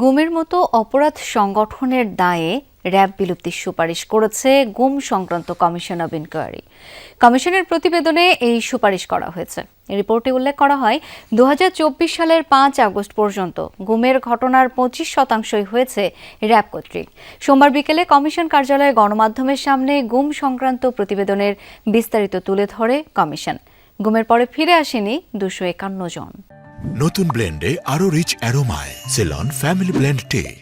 গুমের মতো অপরাধ সংগঠনের দায়ে র্যাব বিলুপ্তির সুপারিশ করেছে গুম সংক্রান্ত কমিশন অব ইনকোয়ারি। কমিশনের প্রতিবেদনে এই সুপারিশ করা হয়েছে। রিপোর্টে উল্লেখ করা হয় দু হাজার চব্বিশ সালের পাঁচ আগস্ট পর্যন্ত গুমের ঘটনার পঁচিশ শতাংশই হয়েছে র্যাব কর্তৃক। সোমবার বিকেলে কমিশন কার্যালয়ে গণমাধ্যমের সামনে গুম সংক্রান্ত প্রতিবেদনের বিস্তারিত তুলে ধরে কমিশন। গুমের পরে ফিরে আসেনি দুশো একান্ন জন। নতুন ব্লেন্ডে আরও রিচ অ্যারোমায় সেলন ফ্যামিলি ব্লেন্ড টে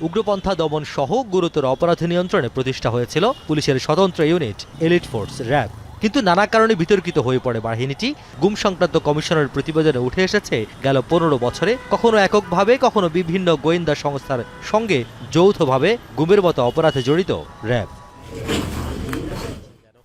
উগ্রপন্থা দমন সহ গুরুতর অপরাধ নিয়ন্ত্রণে প্রতিষ্ঠা হয়েছিল পুলিশের স্বতন্ত্র ইউনিট এলিট ফোর্স র্যাব কিন্তু নানা কারণে বিতর্কিত হয়ে পড়ে বাহিনীটি। গুম সংক্রান্ত কমিশনের প্রতিবেদনে উঠে এসেছে, গেল পনেরো বছরে কখনো এককভাবে, কখনো বিভিন্ন গোয়েন্দা সংস্থার সঙ্গে যৌথভাবে গুমের মতো অপরাধে জড়িত র্যাব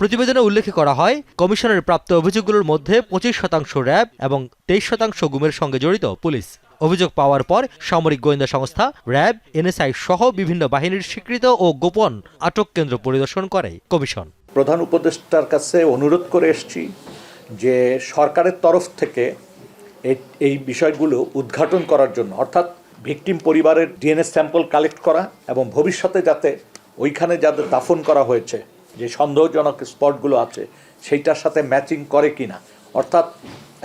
প্রতিবেদনে উল্লেখ করা হয় কমিশনের প্রাপ্ত অভিযোগগুলোর মধ্যে পঁচিশ শতাংশ র্যাব এবং তেইশ শতাংশ গুমের সঙ্গে জড়িত পুলিশ। অভিযোগ পাওয়ার পর সামরিক গোয়েন্দা সংস্থা, র্যাব, এনএসআই সহ বিভিন্ন বাহিনীর স্বীকৃত ও গোপন আটক কেন্দ্র পরিদর্শন করে কমিশন। প্রধান উপদেষ্টার কাছে অনুরোধ করে এসেছি যে সরকারের তরফ থেকে এই- বিষয়গুলো উদ্ঘাটন করার জন্য, অর্থাৎ ভিকটিম পরিবারের ডিএনএ স্যাম্পল কালেক্ট করা এবং ভবিষ্যতে যাতে ওইখানে যাদের দাফন করা হয়েছে যে সন্দেহজনক স্পটগুলো আছে সেইটার সাথে ম্যাচিং করে কিনা। অর্থাৎ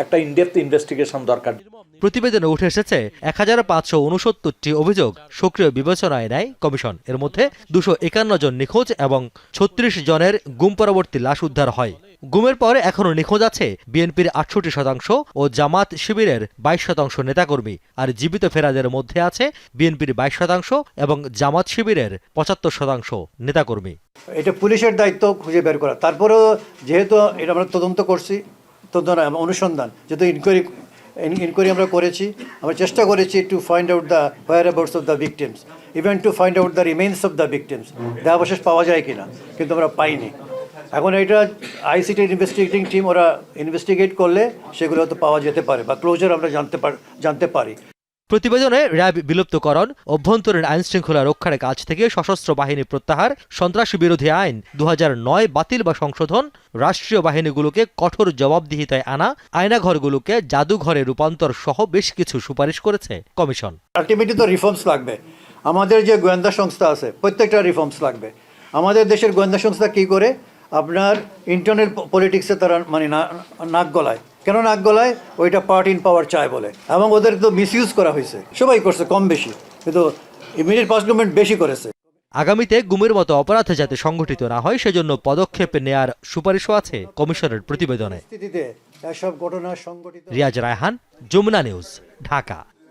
একটা ইনডেপথ ইনভেস্টিগেশন দরকার। প্রতিবেদনে উঠে এসেছে এক হাজার পাঁচশো উনসত্তরটি অভিযোগ সক্রিয় বিবেচনায় নেয় কমিশন। এর মধ্যে দুশো একান্ন জন নিখোঁজ এবং ছত্রিশ জনের গুম পরবর্তী লাশ উদ্ধার হয়। গুমের পরে এখনও নিখোঁজ আছে বিএনপির আটষট্টি শতাংশ ও জামাত শিবিরের বাইশ শতাংশ নেতাকর্মী। আর জীবিত ফেরাদের মধ্যে আছে বিএনপির বাইশ শতাংশ এবং জামাত শিবিরের পঁচাত্তর শতাংশ নেতাকর্মী। এটা পুলিশের দায়িত্ব খুঁজে বের করা। তারপরেও যেহেতু এটা আমরা তদন্ত করছি, তদন্ত অনুসন্ধান যেহেতু ইনকোয়ারি ইনকোয়ারি আমরা করেছি, আমরা চেষ্টা করেছি to find out the whereabouts of the victims even to find out the remains of the victims দেহাবশেষ পাওয়া যায় কিনা, কিন্তু আমরা পাইনি। এখন এটা আইসিটি ইনভেস্টিগেটিং টিম ওরা ইনভেস্টিগেট করলে সেগুলো হয়তো পাওয়া যেতে পারে বা ক্লোজার আমরা জানতে পার, জানতে পারি। প্রতিবেদনে র্যাব বিলুপ্তকরণ, অভ্যন্তরীণ আইন শৃঙ্খলা রক্ষার কাজ থেকে সশস্ত্র বাহিনী প্রত্যাহার, সন্ত্রাসী বিরোধী আইন দু বাতিল বা সংশোধন, রাষ্ট্রীয় বাহিনীগুলোকে কঠোর জবাবদিহিতায় আনা, আয়নাঘরগুলোকে জাদুঘরে রূপান্তর সহ বেশ কিছু সুপারিশ করেছে কমিশন। আলটিমেটলি তো রিফর্মস লাগবে। আমাদের যে গোয়েন্দা সংস্থা আছে, প্রত্যেকটা রিফর্মস লাগবে। আমাদের দেশের গোয়েন্দা সংস্থা কি করে? আপনার ইন্টারনাল পলিটিক্সে তারা মানে নাক গলায়। কেন নাক গলায় ওইটা পার্ট ইন পাওয়ার চায় বলে। এবং ওদের তো মিসইউজ করা হয়েছে। সবাই করছে কম বেশি। কিন্তু ইমিডিয়েট পাস গভর্নমেন্ট বেশি করেছে। আগামীতে গুমের মতো অপরাধ যাতে সংঘটিত না হয় সেজন্য পদক্ষেপ নেয়ার সুপারিশও আছে কমিশনের প্রতিবেদনে। রিয়াজ রায়হান যমুনা নিউজ ঢাকা।